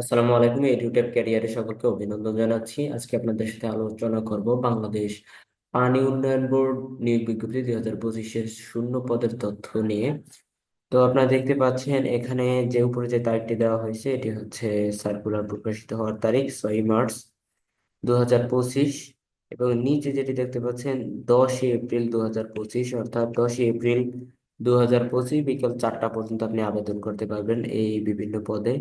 আসসালামু আলাইকুম এডুটেক ক্যারিয়ারে সকলকে অভিনন্দন জানাচ্ছি। আজকে আপনাদের সাথে আলোচনা করব বাংলাদেশ পানি উন্নয়ন বোর্ড নিয়োগ বিজ্ঞপ্তি দুই হাজার পঁচিশের শূন্য পদের তথ্য নিয়ে। তো আপনারা দেখতে পাচ্ছেন, এখানে যে উপরে যে তারিখটি দেওয়া হয়েছে, এটি হচ্ছে সার্কুলার প্রকাশিত হওয়ার তারিখ, ছয় মার্চ দু হাজার পঁচিশ। এবং নিচে যেটি দেখতে পাচ্ছেন, দশই এপ্রিল দু হাজার পঁচিশ, অর্থাৎ দশই এপ্রিল দু হাজার পঁচিশ বিকেল চারটা পর্যন্ত আপনি আবেদন করতে পারবেন এই বিভিন্ন পদে।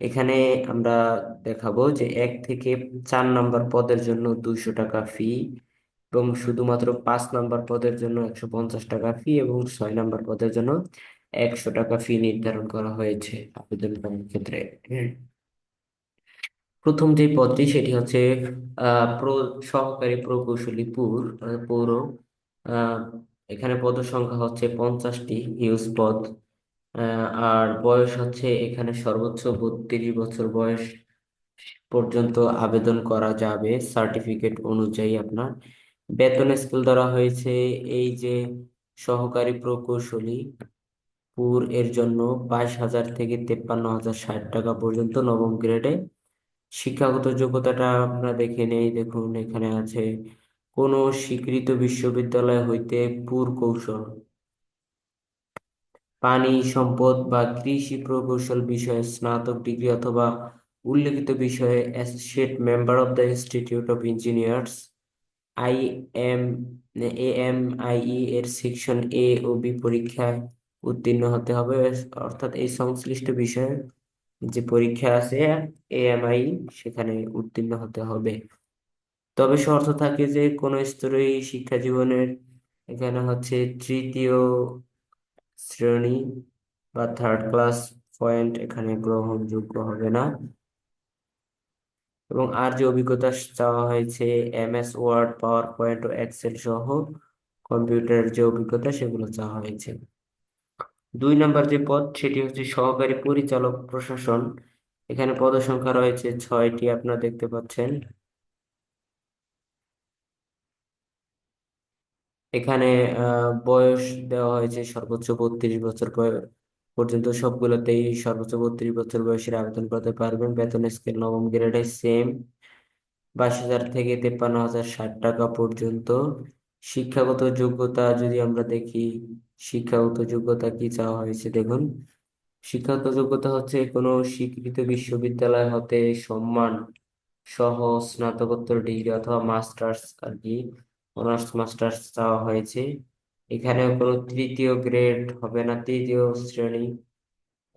এখানে আমরা দেখাবো যে এক থেকে চার নাম্বার পদের জন্য দুইশো টাকা ফি এবং শুধুমাত্র পাঁচ নাম্বার পদের জন্য একশো পঞ্চাশ টাকা ফি এবং ছয় নাম্বার পদের জন্য একশো টাকা ফি নির্ধারণ করা হয়েছে আবেদন করার ক্ষেত্রে। প্রথম যে পদটি সেটি হচ্ছে প্রো সহকারী প্রকৌশলী পুর পৌর। আহ, এখানে পদ সংখ্যা হচ্ছে পঞ্চাশটি হিউজ পদ। আর বয়স হচ্ছে এখানে সর্বোচ্চ বত্রিশ বছর বয়স পর্যন্ত আবেদন করা যাবে সার্টিফিকেট অনুযায়ী আপনার। বেতন স্কেল ধরা হয়েছে এই যে সহকারী প্রকৌশলী পুর এর জন্য বাইশ হাজার থেকে তেপ্পান্ন হাজার ষাট টাকা পর্যন্ত নবম গ্রেডে। শিক্ষাগত যোগ্যতাটা আমরা দেখে নেই, দেখুন এখানে আছে কোন স্বীকৃত বিশ্ববিদ্যালয় হইতে পুর কৌশল। পানি, সম্পদ বা কৃষি প্রকৌশল বিষয়ে স্নাতক ডিগ্রি অথবা উল্লেখিত বিষয়ে associate member of the institute of engineers, I M, A M I E এর সেকশন এ ও বি পরীক্ষায় উত্তীর্ণ হতে হবে। অর্থাৎ এই সংশ্লিষ্ট বিষয়ে যে পরীক্ষা আছে এএমআই সেখানে উত্তীর্ণ হতে হবে। তবে শর্ত থাকে যে কোনো স্তরেই শিক্ষা জীবনের এখানে হচ্ছে তৃতীয় শ্রেণি বা থার্ড ক্লাস পয়েন্ট এখানে গ্রহণযোগ্য হবে না। এবং আর যে অভিজ্ঞতা চাওয়া হয়েছে এমএস ওয়ার্ড পাওয়ার পয়েন্ট ও এক্সেল সহ কম্পিউটারের যে অভিজ্ঞতা, সেগুলো চাওয়া হয়েছে। দুই নম্বর যে পদ, সেটি হচ্ছে সহকারী পরিচালক প্রশাসন। এখানে পদ সংখ্যা রয়েছে ছয়টি, আপনারা দেখতে পাচ্ছেন। এখানে বয়স দেওয়া হয়েছে সর্বোচ্চ বত্রিশ বছর পর্যন্ত সবগুলোতেই সর্বোচ্চ বত্রিশ বছর বয়সের আবেদন করতে পারবেন। বেতন স্কেল নবম গ্রেডে সেম বাইশ হাজার থেকে তেপ্পান্ন হাজার ষাট টাকা পর্যন্ত। শিক্ষাগত যোগ্যতা, যদি আমরা দেখি, শিক্ষাগত যোগ্যতা কি চাওয়া হয়েছে দেখুন। শিক্ষাগত যোগ্যতা হচ্ছে কোনো স্বীকৃত বিশ্ববিদ্যালয় হতে সম্মান সহ স্নাতকোত্তর ডিগ্রি অথবা মাস্টার্স আর কি। অনার্স মাস্টার্স চাওয়া হয়েছে। এখানে কোনো তৃতীয় গ্রেড হবে না, তৃতীয় শ্রেণি।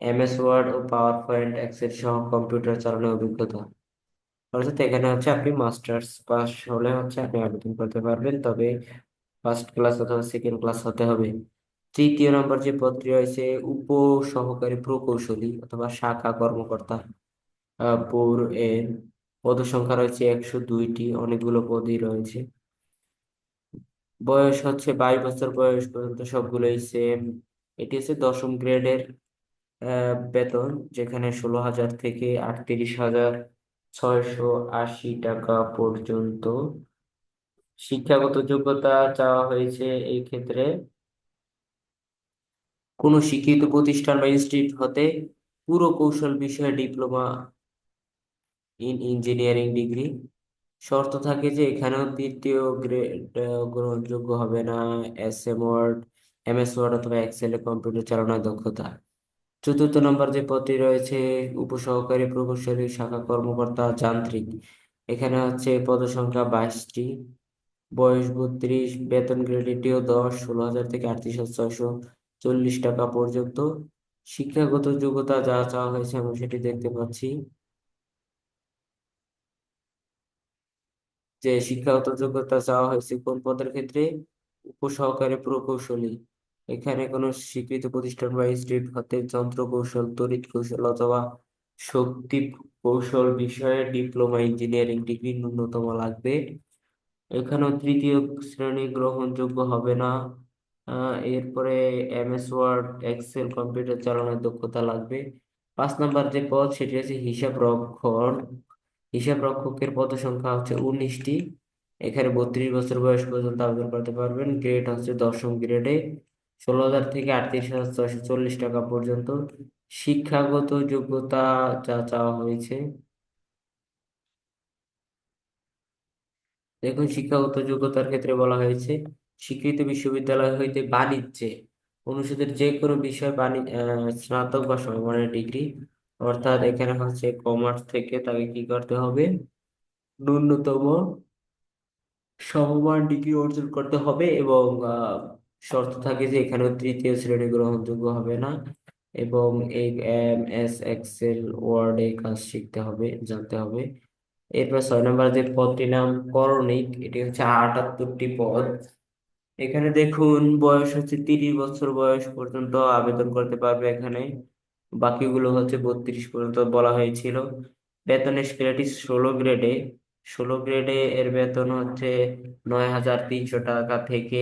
এমএস ওয়ার্ড ও পাওয়ার পয়েন্ট এক্সেল সহ কম্পিউটার চালানোর অভিজ্ঞতা। অর্থাৎ এখানে হচ্ছে আপনি মাস্টার্স পাস হলে হচ্ছে আপনি আবেদন করতে পারবেন, তবে ফার্স্ট ক্লাস অথবা সেকেন্ড ক্লাস হতে হবে। তৃতীয় নম্বর যে পদটি রয়েছে উপ সহকারী প্রকৌশলী অথবা শাখা কর্মকর্তা পৌর এর পদ সংখ্যা রয়েছে একশো দুইটি, অনেকগুলো পদই রয়েছে। বয়স হচ্ছে বাইশ বছর বয়স পর্যন্ত সবগুলোই সেম এটি হচ্ছে দশম গ্রেডের বেতন, যেখানে ষোলো হাজার থেকে আটত্রিশ হাজার ছয়শো আশি টাকা পর্যন্ত। শিক্ষাগত যোগ্যতা চাওয়া হয়েছে এই ক্ষেত্রে। কোনো শিক্ষিত প্রতিষ্ঠান বা ইনস্টিটিউট হতে পুরো কৌশল বিষয়ে ডিপ্লোমা ইন ইঞ্জিনিয়ারিং ডিগ্রি শর্ত থাকে যে এখানেও তৃতীয় গ্রেড গ্রহণযোগ্য হবে না S M Word M S Word অথবা এক্সেল কম্পিউটার চালানোর দক্ষতা। চতুর্থ নম্বর যে পদটি রয়েছে, উপসহকারী প্রকৌশলী, শাখা কর্মকর্তা, যান্ত্রিক। এখানে হচ্ছে পদ সংখ্যা বাইশটি, বয়স বত্রিশ, বেতন গ্রেডেটিও দশ, ষোলো হাজার থেকে আটত্রিশ হাজার ছয়শো চল্লিশ টাকা পর্যন্ত। শিক্ষাগত যোগ্যতা যা চাওয়া হয়েছে আমরা সেটি দেখতে পাচ্ছি। যে শিক্ষাগত যোগ্যতা চাওয়া হয়েছে, কোন পদের ক্ষেত্রে? উপসহকারী প্রকৌশলী। এখানে কোনো স্বীকৃত প্রতিষ্ঠান বা ইনস্টিটিউট, হতে যন্ত্র কৌশল তড়িৎ কৌশল অথবা শক্তি কৌশল বিষয়ে ডিপ্লোমা, ইঞ্জিনিয়ারিং ডিগ্রি ন্যূনতম লাগবে। এখানেও তৃতীয় শ্রেণি গ্রহণযোগ্য হবে না। এরপরে এমএস ওয়ার্ড, এক্সেল, কম্পিউটার চালানোর দক্ষতা লাগবে। পাঁচ নাম্বার যে পদ, সেটি হচ্ছে হিসাব রক্ষণ। হিসাব রক্ষকের পদ সংখ্যা হচ্ছে উনিশটি। এখানে বত্রিশ বছর বয়স পর্যন্ত আবেদন করতে পারবেন। গ্রেড হচ্ছে দশম গ্রেডে ষোলো হাজার থেকে আটত্রিশ হাজার ছয়শো চল্লিশ টাকা পর্যন্ত। শিক্ষাগত যোগ্যতা যা চাওয়া হয়েছে। দেখুন, শিক্ষাগত যোগ্যতার ক্ষেত্রে বলা হয়েছে, স্বীকৃত বিশ্ববিদ্যালয় হইতে বাণিজ্যে অনুষদের যে কোনো বিষয় বাণিজ্য স্নাতক বা সমমানের ডিগ্রি অর্থাৎ এখানে হচ্ছে কমার্স থেকে তাকে কি করতে হবে? ন্যূনতম সমমান ডিগ্রি অর্জন করতে হবে এবং শর্ত থাকে যে এখানে তৃতীয় শ্রেণি গ্রহণযোগ্য হবে না এবং এই এম এস এক্সেল ওয়ার্ডে কাজ শিখতে হবে, জানতে হবে। এরপর ছয় নম্বর যে পদটির নাম করণিক, এটি হচ্ছে আটাত্তরটি পদ। এখানে দেখুন, বয়স হচ্ছে তিরিশ বছর বয়স পর্যন্ত আবেদন করতে পারবে এখানে। বাকিগুলো হচ্ছে বত্রিশ পর্যন্ত বলা হয়েছিল। বেতনের স্কেলটি ষোলো গ্রেডে ষোলো গ্রেডে এর বেতন হচ্ছে নয় হাজার তিনশো টাকা থেকে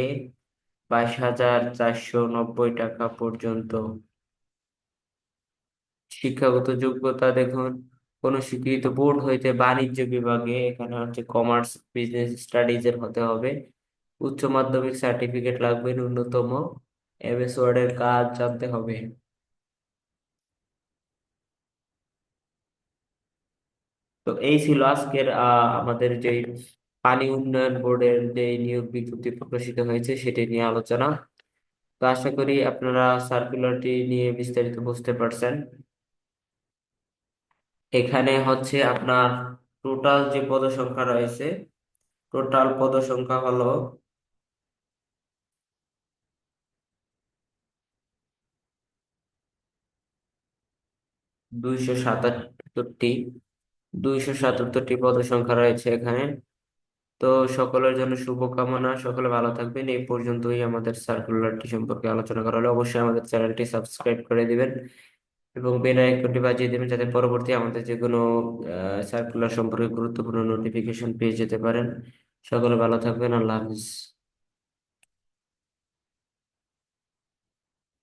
বাইশ হাজার চারশো নব্বই টাকা পর্যন্ত। শিক্ষাগত যোগ্যতা দেখুন, কোন স্বীকৃত বোর্ড হইতে বাণিজ্য বিভাগে এখানে হচ্ছে কমার্স, বিজনেস স্টাডিজ এর হতে হবে। উচ্চ মাধ্যমিক সার্টিফিকেট লাগবে ন্যূনতম। এমএস ওয়ার্ড এর কাজ জানতে হবে। তো এই ছিল আজকের আমাদের যে পানি উন্নয়ন বোর্ডের যে নিয়োগ বিজ্ঞপ্তি প্রকাশিত হয়েছে সেটি নিয়ে আলোচনা। তো আশা করি আপনারা সার্কুলারটি নিয়ে বিস্তারিত বুঝতে পারছেন। এখানে হচ্ছে আপনার টোটাল যে পদ সংখ্যা রয়েছে টোটাল পদ সংখ্যা হলো দুইশো সাতাত্তরটি। দুইশো সাতাত্তরটি পদ সংখ্যা রয়েছে এখানে। তো সকলের জন্য শুভকামনা, সকলে ভালো থাকবেন। এই পর্যন্তই আমাদের সার্কুলারটি সম্পর্কে আলোচনা করা হলো। অবশ্যই আমাদের চ্যানেলটি সাবস্ক্রাইব করে দিবেন এবং বেল আইকনটি বাজিয়ে দেবেন যাতে পরবর্তী আমাদের যে কোনো সার্কুলার সম্পর্কে গুরুত্বপূর্ণ নোটিফিকেশন পেয়ে যেতে পারেন। সকলে ভালো থাকবেন। আল্লাহ হাফিজ।